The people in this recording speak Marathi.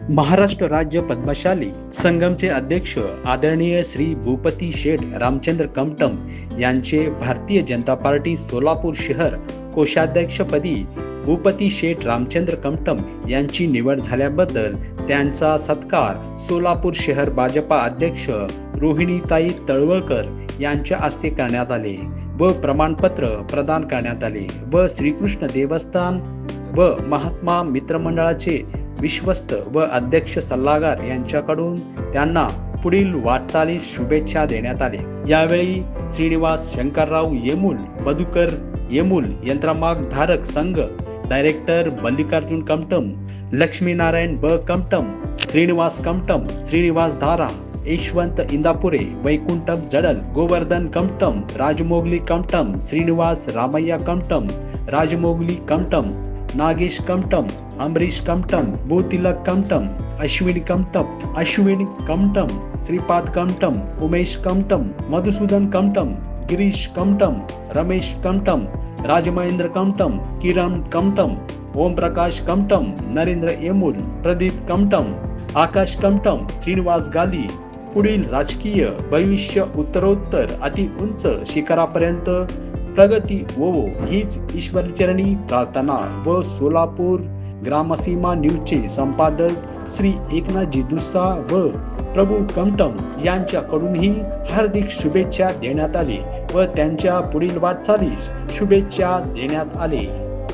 महाराष्ट्र राज्य पद्मशाली संगमचे अध्यक्ष आदरणीय श्री भूपती शेठ रामचंद्र कमटम यांचे भारतीय जनता पार्टी सोलापूर शहर कोषाध्यक्षपदी भूपती शेठ रामचंद्र कमटम यांची निवड झाल्याबद्दल त्यांचा सत्कार सोलापूर शहर भाजपा अध्यक्ष रोहिणीताई तळवळकर यांच्या हस्ते करण्यात आले व प्रमाणपत्र प्रदान करण्यात आले व श्रीकृष्ण देवस्थान व महात्मा मित्रमंडळाचे विश्वस्त व अध्यक्ष सल्लागार यांच्याकडून त्यांना पुढील वाटचालीस शुभेच्छा देण्यात आले. यावेळी श्रीनिवास शंकरराव येमूल मधुकर येमूल यंत्रमाग धारक संघ डायरेक्टर मल्लिकार्जुन कमटम लक्ष्मीनारायण ब. कमटम श्रीनिवास कमटम श्रीनिवास धारा यशवंत इंदापुरे वैकुंठम जडल गोवर्धन कमटम राजमोगली कमटम श्रीनिवास रामय्या कमटम राजमोगली कमटम नागेश कमटम अमरीश कमटम भूतिलक कमटम अश्विनी कमटम अश्विनी कमटम श्रीपाद कमटम उमेश कमटम मधुसूदन कमटम गिरीश कमटम रमेश कमटम राजमहेंद्र कमटम किरण कमटम ओमप्रकाश कमटम नरेंद्र येमूल प्रदीप कमटम आकाश कमटम श्रीनिवास गाली पुढील राजकीय भविष्य उत्तरोत्तर अति उंच शिखरापर्यंत प्रगती वो हीच ईश्वरचरणी प्रार्थना व सोलापूर ग्रामसीमा न्यूजचे संपादक श्री एकनाथजी दुस्सा व प्रभू कमटम यांच्याकडूनही हार्दिक शुभेच्छा देण्यात आली व त्यांच्या पुढील वाटचालीस शुभेच्छा देण्यात आले.